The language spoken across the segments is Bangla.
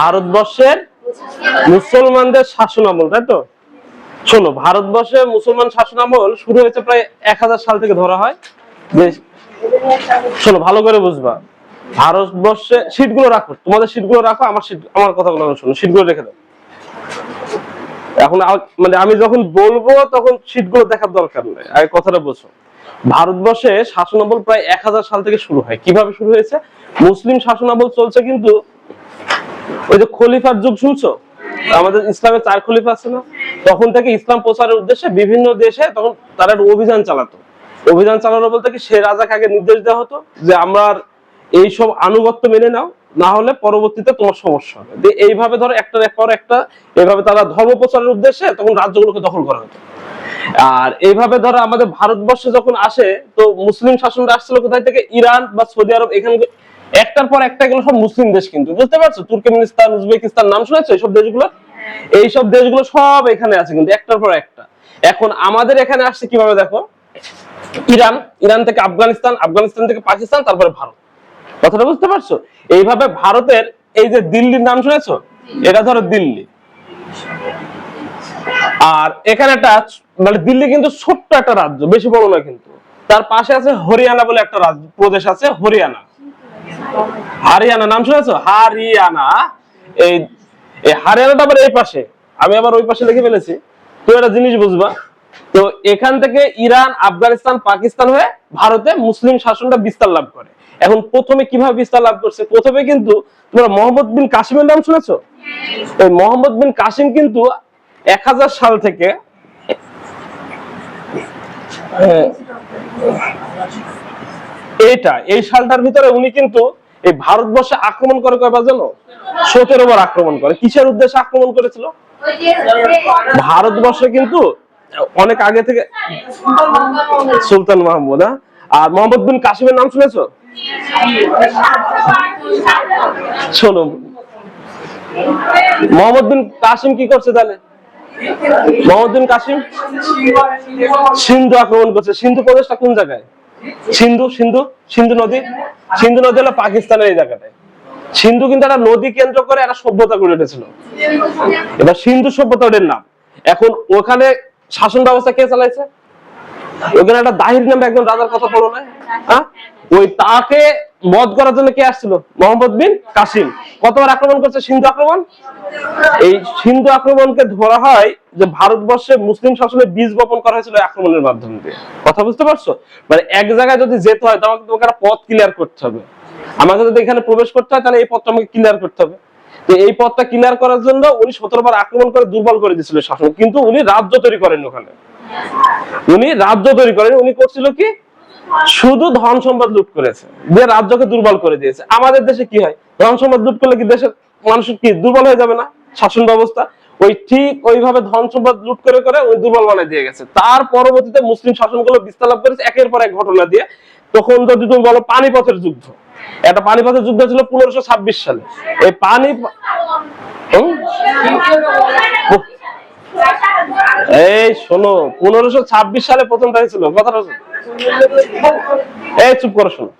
ভারতবর্ষের মুসলমানদের শাসন আমল, তাই তো? শোনো, ভারতবর্ষে মুসলমান শাসন আমল শুরু হয়েছে প্রায় এক হাজার সাল থেকে ধরা হয়। যে, শোনো, ভালো করে বুঝবা। ভারতবর্ষে সিটগুলো রাখো, তোমাদের সিটগুলো রাখো, আমার সিট, আমার কথাগুলো শোনো, সিটগুলো রেখে দাও। এখন মানে আমি যখন বলব, তখন সিটগুলো দেখার দরকার নেই, আগে কথাটা বোঝো। ভারতবর্ষে শাসনামল প্রায় এক হাজার সাল থেকে শুরু হয়। কীভাবে শুরু হয়েছে? মুসলিম শাসনামল চলছে কিন্তু ওই যে খলিফার যুগ শুনছো? আমাদের ইসলামের চার খলিফা আছে না? তখন থেকে ইসলাম প্রচারের উদ্দেশ্যে বিভিন্ন দেশে তখন তারা অভিযান চালাতো। অভিযান চালানো বলতে কি, সে রাজাকে আগে নির্দেশ দেওয়া হতো যে, আমরা এইসব আনুগত্য মেনে নাও, না হলে পরবর্তীতে তোমার সমস্যা হবে। এইভাবে ধরো একটার পর একটা, এইভাবে তারা ধর্ম প্রচারের উদ্দেশ্যে তখন রাজ্যগুলোকে দখল করা হতো। আর এইভাবে ধরো আমাদের ভারতবর্ষে যখন আসে, তো মুসলিম শাসনটা আসছিল কোথায় থেকে? ইরান বা সৌদি আরব, এখানে একটার পর একটা এগুলো সব মুসলিম দেশ কিন্তু। বুঝতে পারছ? তুর্কমেনিস্তান উজবেকিস্তান নাম শুনেছো এইসব দেশগুলো এইসব দেশগুলো সব এখানে আছে কিন্তু একটার পর একটা। এখন আমাদের এখানে আসছে কীভাবে দেখো? ইরান ইরান থেকে আফগানিস্তান আফগানিস্তান থেকে পাকিস্তান তারপরে ভারত। কথাটা বুঝতে পারছ? এইভাবে ভারতের এই যে দিল্লির নাম শুনেছো? এটা ধরো দিল্লি। আর এখানে একটা মানে দিল্লি কিন্তু ছোট্ট একটা রাজ্য বেশি বড় না কিন্তু। তার পাশে আছে হরিয়ানা বলে একটা রাজ্য প্রদেশ আছে হরিয়ানা। হারিয়ানা, নাম শুনেছো? হারিয়ানা। এই হারিয়ানাটা আবার এই পাশে। আমি আবার ওই পাশে লিখে ফেলেছি। তো একটা জিনিস বুঝবা। তো এখান থেকে ইরান, আফগানিস্তান, পাকিস্তান হয়ে ভারতে মুসলিম শাসনটা বিস্তার লাভ করে। এখন প্রথমে কীভাবে বিস্তার লাভ করছে? প্রথমে কিন্তু তোমরা মোহাম্মদ বিন কাসিমের নাম শুনেছো? এই মোহাম্মদ বিন কাসিম কিন্তু এক হাজার সাল থেকে এইটা, এই সালটার ভিতরে উনি কিন্তু এই ভারতবর্ষে আক্রমণ করে কয়বার জানো? সতেরো বার আক্রমণ করে। কিসের উদ্দেশ্যে আক্রমণ করেছিল? ভারতবর্ষে কিন্তু অনেক আগে থেকে সুলতান মাহমুদ হ্যাঁ? আর মোহাম্মদ বিন কাসিমের নাম শুনেছো? শোনো। মোহাম্মদ বিন কাসিম কি করছে তাহলে? মোহাম্মদ বিন কাসিম? সিন্ধু আক্রমণ করছে। সিন্ধু প্রদেশটা কোন জায়গায়? সিন্ধু সিন্ধু সিন্ধু নদী। সিন্ধু নদী হলো পাকিস্তানের এই জায়গাটায়। সিন্ধু কিন্তু একটা নদী কেন্দ্র করে একটা সভ্যতা গড়ে উঠেছিল। এবার সিন্ধু সভ্যতা ওদের নাম। এখন ওখানে শাসন ব্যবস্থা কে চালাইছে? ওখানে একটা দাহির নামে একজন রাজার কথা বলো না। হ্যাঁ? ওই তাকে বধ করার জন্য কে আসছিল? মোহাম্মদ বিন কাসিম। কতবার আক্রমণ করছে সিন্ধু আক্রমণ? এই সিন্ধু আক্রমণকে ধরা হয় যে ভারতবর্ষে মুসলিম শাসনের বীজ বপন করা হয়েছিল আক্রমণের মাধ্যমে দিয়ে। কথা বুঝতে পারছ? মানে এক জায়গায় যদি যেতে হয় তোমাকে তোমাকে পথ ক্লিয়ার করতে হবে। আমাকে যদি এখানে প্রবেশ করতে হয়, তাহলে এই পথটা আমাকে ক্লিয়ার করতে হবে। তো এই পথটা ক্লিয়ার করার জন্য উনি সতেরো বার আক্রমণ করে দুর্বল করে দিয়েছিল শাসন। কিন্তু উনি রাজ্য তৈরি করেন ওখানে। উনি রাজ্য তৈরি করেন উনি করছিল কি? শুধু ধন সম্পদ লুট করেছে দিয়ে রাজ্যকে দুর্বল করে দিয়েছে। আমাদের দেশে কি হয়? ধন সম্পদ লুট করলে কি দেশের মানুষ কি দুর্বল হয়ে যাবে না? শাসন ব্যবস্থা ওই ঠিক ওইভাবে ধন সম্পদ লুট করে করে ওই দুর্বল বানিয়ে দিয়ে গেছে। তার পরবর্তীতে মুসলিম শাসনগুলো বিস্তার লাভ করেছে, একের পর এক ঘটনা দিয়ে। তখন যদি তুমি বলো পানিপথের যুদ্ধ একটা পানিপথের যুদ্ধ ছিল পনেরোশো ছাব্বিশ সালে। এই পানি এই শোনো, পনেরোশো ছাব্বিশ সালে প্রথমটা হয়েছিল কথাটা শোনো। এই চুপ করো শোনো।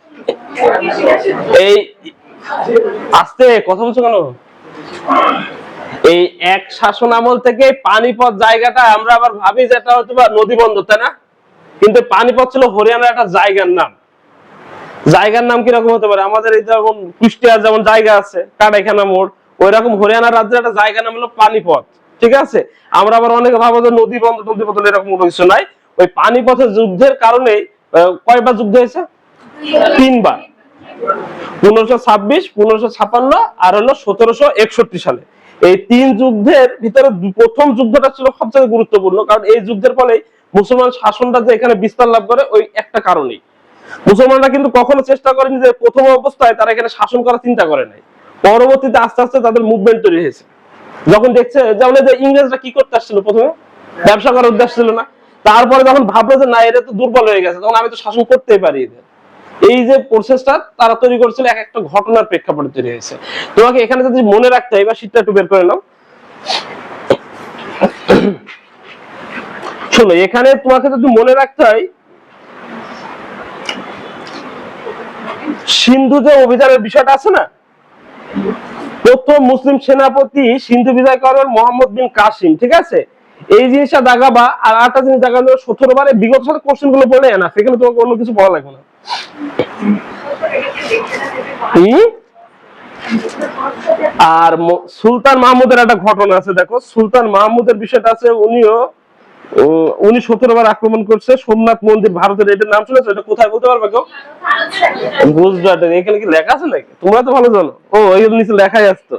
এই আস্তে কথা বলছো কেন? এই এক শাসন আমল থেকে পানিপথ জায়গাটা আমরা আবার ভাবি যে এটা বা নদী বন্দর, তাই না? কিন্তু পানিপথ ছিল হরিয়ানার একটা জায়গার নাম। জায়গার নাম কীরকম হতে পারে? আমাদের এই যেমন কুষ্টিয়ার যেমন জায়গা আছে, কাটাইখানা মোড় ওই রকম হরিয়ানা রাজ্যের একটা জায়গা নাম হলো পানিপথ, ঠিক আছে? আমরা আবার অনেকে ভাবো যে নদী বন্ধ নদী বদল এরকম কিছু নাই। ওই পানিপথের যুদ্ধের কারণে কয়বার যুদ্ধ হয়েছে? তিনবার। পনেরোশো ছাব্বিশ, পনেরোশো ছাপান্ন আর হলো সতেরোশো একষট্টি সালে। এই তিন যুদ্ধের ভিতরে প্রথম যুদ্ধটা ছিল সবচেয়ে গুরুত্বপূর্ণ, কারণ এই যুদ্ধের ফলে মুসলমান শাসনটা যে এখানে বিস্তার লাভ করে, ওই একটা কারণেই। মুসলমানরা কিন্তু কখনো চেষ্টা করেনি যে প্রথম অবস্থায় তারা এখানে শাসন করার চিন্তা করে নাই। পরবর্তীতে আস্তে আস্তে তাদের মুভমেন্ট তৈরি হয়েছে। যখন দেখছে যেমন যে ইংরেজরা কি করতে আসছিল প্রথমে? ব্যবসা করার উদ্দেশ্য ছিল না। তারপরে যখন ভাবলো যে না, এটা তো দুর্বল হয়ে গেছে, তখন আমি তো শাসন করতেই পারি এই যে প্রসেসটা তারা তৈরি করেছিল এক একটা ঘটনার প্রেক্ষাপটে তৈরি হয়েছে। তোমাকে এখানে যদি মনে রাখতে হয় বা শীতটা একটু বের করে নাও। শোনো, এখানে তোমাকে যদি মনে রাখতে হয়, সিন্ধু যে অভিযানের বিষয়টা আছে না? প্রথম মুসলিম সেনাপতি সিন্ধু বিজয় করেন মোহাম্মদ বিন কাসিম, ঠিক আছে? এই জিনিসটা দাগাবা আর আরেকটা জিনিস দাগানো সতেরো বারে বিগত সালের কোশ্চেনগুলো বলে না সেখানে তোমাকে অন্য কিছু বলা লাগবে না। আর সুলতান মাহমুদের একটা ঘটনা আছে দেখো। সুলতান মাহমুদের বিষয়টা আছে উনিও উনি সতেরো বার আক্রমণ করছে সোমনাথ মন্দির ভারতের এটার নাম শুনেছো? এটা কোথায় বলতে পারবে কেউ? গুজরাটের এখানে কি লেখা আছে নাকি? তোমরা তো ভালো জানো। ও এই নিচে লেখাই আসতো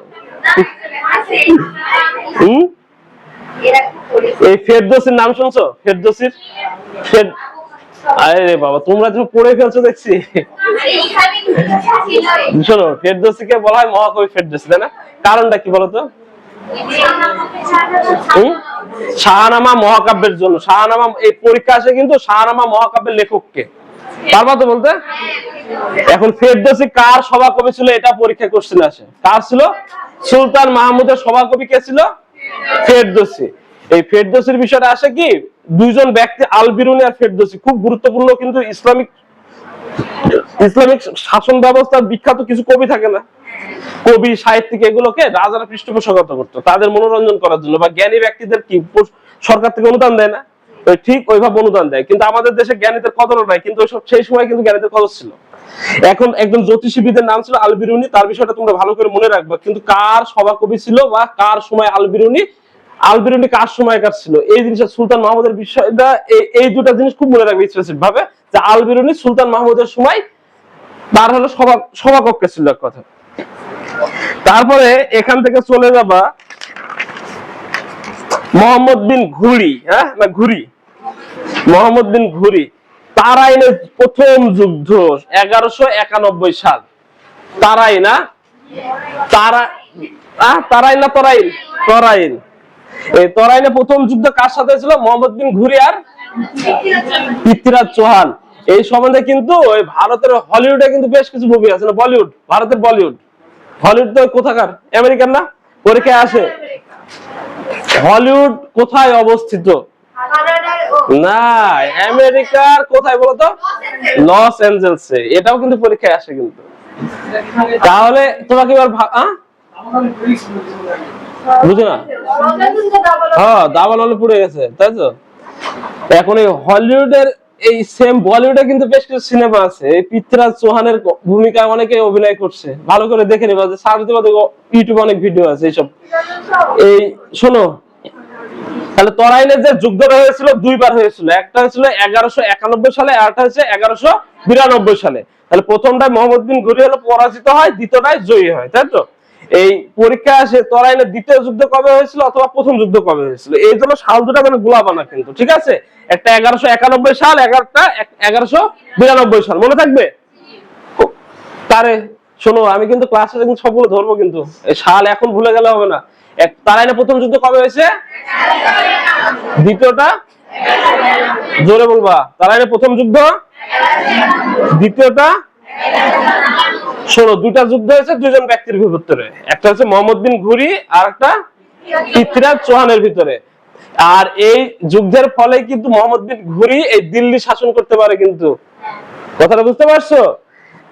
হুম? এই ফেরদোসির নাম শুনছো? ফেরদোসির? ফের আরে বাবা, তোমরা যখন পড়ে ফেলছো দেখছি। শোনো, ফেরদোসিকে বলা হয় মহাকবি ফেরদোসি, তাই না? কারণটা কি বলতো? শাহনামা মহাকাব্যের জন্য। শাহনামা, এই পরীক্ষা আসে কিন্তু শাহনামা মহাকাব্যের লেখককে। পারবা তো বলতে? এখন ফেরদোসি কার সভাকবি ছিল? এটা পরীক্ষা কোশ্চেন আসে। কার ছিল? সুলতান মাহমুদের সভাকবি কে ছিল? ফেরদৌসি। এই ফেরদৌসির বিষয়টা আসে কি, দুইজন ব্যক্তি আল বিরুনি আর ফেরদৌসি। খুব গুরুত্বপূর্ণ কিন্তু ইসলামিক ইসলামিক শাসন ব্যবস্থার বিখ্যাত কিছু কবি থাকে না। কবি, সাহিত্যিক এগুলোকে রাজারা পৃষ্ঠপোষকতা করতো, তাদের মনোরঞ্জন করার জন্য বা জ্ঞানী ব্যক্তিদের কি সরকার থেকে অনুদান দেয় না? ঠিক ওইভাবে অনুদান দেয়, কিন্তু আমাদের দেশে জ্ঞানীদের কদর নাই, কিন্তু সেই সময় কিন্তু জ্ঞানীদের কদর ছিল। এখন একজন জ্যোতিষীবিদের নাম ছিল আলবিরুনি, তার বিষয়টা তোমরা ভালো করে মনে রাখবে। কিন্তু কার সভাকবি ছিল বা কার সময় আলবিরুনি? আলবিরুনি কার সময়কার ছিল? এই জিনিসটা সুলতান মাহমুদের বিষয়টা এই দুটা জিনিস খুব মনে রাখবে স্পেসিফিক ভাবে যে আলবিরুনি সুলতান মাহমুদের সময় তার হলো সভা, সভাকক্ষে ছিল এক কথা। তারপরে এখান থেকে চলে যাবা মোহাম্মদ বিন ঘুরি হ্যাঁ? না, ঘুরি। মোহাম্মদ বিন ঘুরি। তারাইনের প্রথম যুদ্ধ এগারোশো একানব্বই সাল। তারাই না? তারা আহ, তারাই না তরাইন তরাইন এই তরাইনে প্রথম যুদ্ধ কার সাথে ছিল মোহাম্মদ বিন ঘুরি আর পৃথ্বীরাজ চৌহান। এই সম্বন্ধে কিন্তু ওই ভারতের হলিউডে কিন্তু বেশ কিছু মুভি আছে না? বলিউড ভারতের বলিউড। হলিউড তো কোথাকার? আমেরিকান না? পরীক্ষায় আসে। হলিউড কোথায় অবস্থিত? না, আমেরিকার কোথায় বলতো লস অ্যাঞ্জেলসে। এটাও কিন্তু পরীক্ষায় আসে কিন্তু। তাহলে তোমাকে এবার বুঝো না? হ্যাঁ দাবাল হলে পুড়ে গেছে, তাই তো? এখন এই হলিউডের এই সেম বলিউডে কিন্তু বেশ কিছু সিনেমা আছে। এই পৃথ্বীরাজ চৌহানের ভূমিকায় অনেকে অভিনয় করছে। ভালো করে দেখে নিবা যে সার্চ দিবা দেখো, ইউটিউবে অনেক ভিডিও আছে এইসব। এই, শোনো তাহলে তরাইনের যে যুদ্ধটা হয়েছিল দুইবার হয়েছিল। একটা হয়েছিল এগারোশো একানব্বই সালে, আর একটা হচ্ছে এগারোশো বিরানব্বই সালে। তাহলে প্রথমটায় মোহাম্মদ বিন ঘুরি হলো পরাজিত হয়, দ্বিতীয়টায় জয়ী হয়, তাই তো? এই পরীক্ষা আসে তরাইনের দ্বিতীয় যুদ্ধ কবে হয়েছিল অথবা প্রথম যুদ্ধ কবে হয়েছিল? এই জন্য সাল দুটা মানে গোলাবা না কিন্তু, ঠিক আছে? একটা এগারোশো একানব্বই সাল এগারোটা এগারোশো বিরানব্বই সাল, মনে থাকবে? তারে, শোনো, আমি কিন্তু ক্লাসে কিন্তু সবগুলো ধরবো কিন্তু। সাল এখন ভুলে গেলে হবে না। তারাইনে প্রথম যুদ্ধ কবে হয়েছে? দ্বিতীয়টা? জোরে বলবা। তারাইনে প্রথম যুদ্ধ? দ্বিতীয়টা? শোনো দুটা যুদ্ধ হয়েছে দুজন ব্যক্তির ভিতরে। একটা হচ্ছে মোহাম্মদ বিন ঘুরি আর একটা পৃথ্বীরাজ চৌহানের ভিতরে। আর এই যুদ্ধের ফলে কিন্তু মোহাম্মদ বিন ঘুরি এই দিল্লি শাসন করতে পারে কিন্তু। কথাটা বুঝতে পারছ?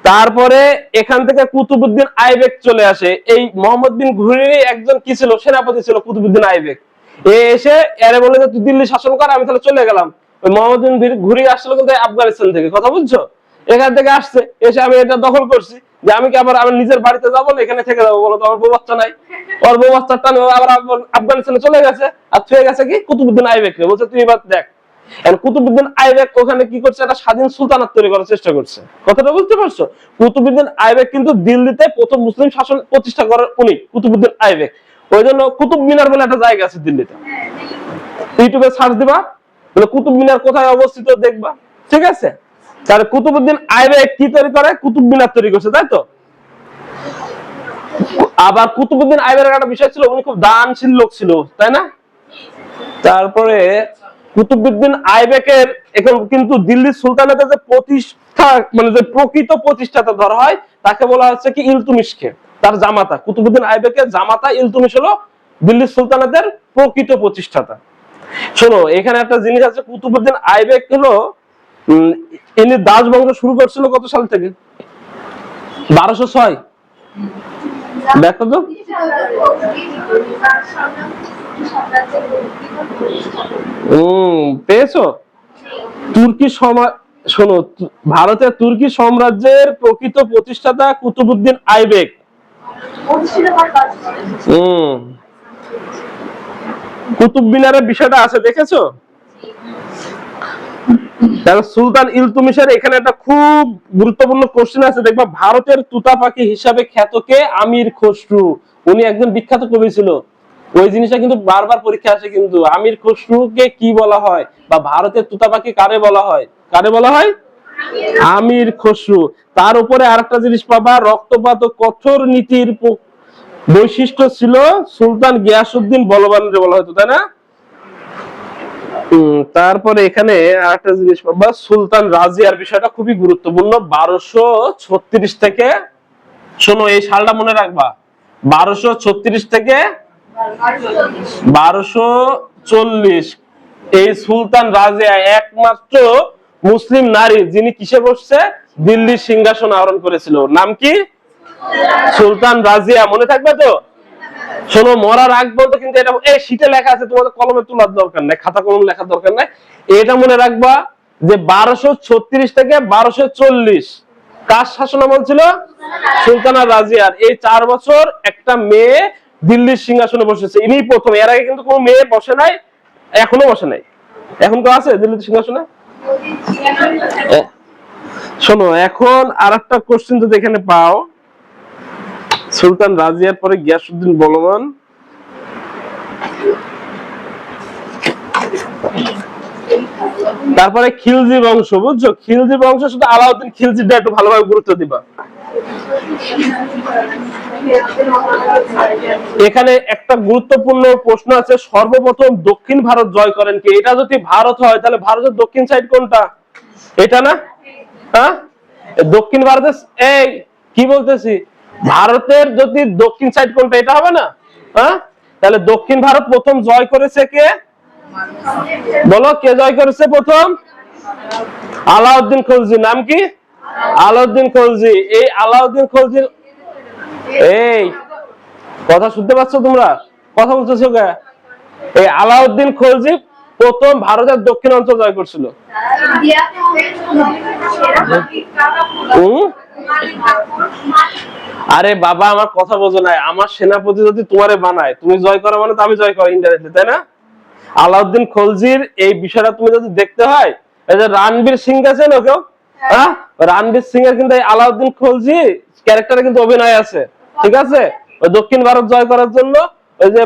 তারপরে এখান থেকে কুতুবুদ্দিন আইবেক চলে আসে। এই মোহাম্মদ বিন ঘুরির একজন কি ছিল? সেনাপতি ছিল কুতুবুদ্দিন আইবেক। এ এসে এরে বলে যে, তুই দিল্লি শাসন কর, আমি তাহলে চলে গেলাম। ওই মোহাম্মদ বিন ঘুরি- আসলো কিন্তু আফগানিস্তান থেকে। কথা বুঝছ? এখান থেকে আসছে। এসে আমি এটা দখল করছি যে, আমি কি আবার আমার নিজের বাড়িতে যাব না এখানে থেকে যাব? বলো তো, আমার বউ নাই। ওর বউ বাচ্চাটা নিয়ে আবার আফগান- আফগানিস্তানে চলে গেছে। আর থুয়ে গেছে কি? কুতুবুদ্দিন আইবেক বলছে, তুই এবার দেখ। কুতুবুদ্দিন আইবেক ওখানে কি করছে? একটা স্বাধীন সুলতানাত তৈরি করার চেষ্টা করছে। কথাটা বুঝতে পারছ? কুতুবুদ্দিন আইবেক কিন্তু দিল্লিতে প্রথম মুসলিম শাসন প্রতিষ্ঠা করার উনি কুতুবুদ্দিন আইবেক ওই জন্য কুতুব মিনার বলে একটা জায়গা আছে দিল্লিতে। ইউটিউবে সার্চ দিবা কুতুব মিনার কোথায় অবস্থিত দেখবা। ঠিক আছে? তাহলে কুতুবুদ্দিন আইবেক কি তৈরি করে? কুতুব মিনার তৈরি করছে, তাই তো? আবার কুতুবুদ্দিন আইবের একটা বিষয় ছিল, উনি খুব দানশীল লোক ছিল, তাই না? তারপরে কুতুবুদ্দিন আইবেকের এখন কিন্তু দিল্লির সুলতানেতের যে প্রতিষ্ঠা মানে যে প্রকৃত প্রতিষ্ঠাতা ধরা হয়, তাকে বলা হচ্ছে কি ইলতুমিশকে, তার জামাতা। কুতুবুদ্দিন আইবেকের জামাতা ইলতুমিশ হলো দিল্লির সুলতানেতের প্রকৃত প্রতিষ্ঠাতা। শোনো, এখানে একটা জিনিস আছে কুতুবুদ্দিন আইবেক হলো ইনি দাস বংশ শুরু করছিল কত সাল থেকে? বারোশো ছয়। দেখো তো। পেয়েছ? তুর্কি সমাজ শোনো ভারতের তুর্কি সাম্রাজ্যের প্রকৃত প্রতিষ্ঠাতা কুতুবুদ্দিন আইবেক। হম। কুতুব মিনারের বিষয়টা আছে, দেখেছ? সুলতান ইলতুমিশের এখানে একটা খুব গুরুত্বপূর্ণ কোশ্চেন আছে, দেখবা ভারতের তুতা পাখি হিসাবে খ্যাত কে? আমির খসরু। উনি একজন বিখ্যাত কবি ছিল। ওই জিনিসটা কিন্তু বারবার পরীক্ষা আসে কিন্তু আমির খসরুকে কি বলা হয়? বা ভারতের তুতা পাখি কারে বলা হয়? কারে বলা হয়? আমির খসরু। তার উপরে আরেকটা জিনিস পাবা, রক্তপাত ও কঠোর নীতির বৈশিষ্ট্য ছিল সুলতান গিয়াসুদ্দিন বলবানের বলা হতো, তাই না? তারপরে এখানে আরেকটা জিনিস পাবা, সুলতান রাজিয়ার বিষয়টা খুবই গুরুত্বপূর্ণ। বারোশো ছত্রিশ থেকে শোনো, এই সালটা মনে রাখবা। বারোশো ছত্রিশ থেকে বারোশো চল্লিশ। এই সুলতান রাজিয়া একমাত্র মুসলিম নারী যিনি কিসে বসছে? দিল্লির সিংহাসন আহরণ করেছিল। নাম কি? সুলতান রাজিয়া। মনে থাকবে তো? শোনো কিন্তু এটা এই শীটে লেখা আছে, তোমাদের কলমে তোলার দরকার নাই, খাতা কলম লেখার দরকার নাই। এটা মনে রাখবা যে বারোশো ছত্রিশ থেকে বারোশো চল্লিশ, কার শাসন আমল ছিল? সুলতানা রাজিয়ার। এই চার বছর একটা মেয়ে দিল্লির সিংহাসনে বসেছে। ইনি প্রথম। এর আগে কিন্তু কোনো মেয়ে বসে নাই এখনও বসে নাই। এখন তো আছে দিল্লির সিংহাসনে? শোনো এখন আর একটা কোশ্চেন যদি এখানে পাও সুলতান রাজিয়ার পরে গিয়াসুদ্দিন বলবান। তারপরে খিলজি বংশ বুঝছ? খিলজি বংশ শুধু আলাউদ্দিন খিলজিটা একটু ভালোভাবে গুরুত্ব দিবা। এখানে একটা গুরুত্বপূর্ণ প্রশ্ন আছে, সর্বপ্রথম দক্ষিণ ভারত জয় করেন কে? এটা যদি ভারত হয়, তাহলে ভারতের দক্ষিণ সাইড কোনটা? এটা না? হ্যাঁ? দক্ষিণ ভারতের এই, কি বলতেছি? ভারতের যদি দক্ষিণ সাইড কোনটা, এটা হবে না? হ্যাঁ? তাহলে দক্ষিণ ভারত প্রথম জয় করেছে কে? বলো, কে জয় করেছে প্রথম? আলাউদ্দিন খলজি। নাম কি? আলাউদ্দিন খলজি। এই আলাউদ্দিন খলজির এই, কথা শুনতে পাচ্ছ তোমরা? কথা বলতেছো কে? এই আলাউদ্দিন খলজি প্রথম ভারতের দক্ষিণ অঞ্চল জয় করছিল। আরে বাবা, আমার কথা বোঝো নাই। আমার সেনাপতি যদি তোমারে বানায়, তুমি জয় করো মানে তো আমি জয় করো ইনডাইরেক্টলি তাই না? আলাউদ্দিন খলজির এই বিষয়টা তুমি যদি দেখতে হয়, এই যে রণবীর সিং আছে না কেউ? হ্যাঁ? রণবীর সিং এর কিন্তু আলাউদ্দিন খলজি ক্যারেক্টারে কিন্তু অভিনয় আছে। ঠিক আছে? ওই দক্ষিণ ভারত জয় করার জন্য ওই যে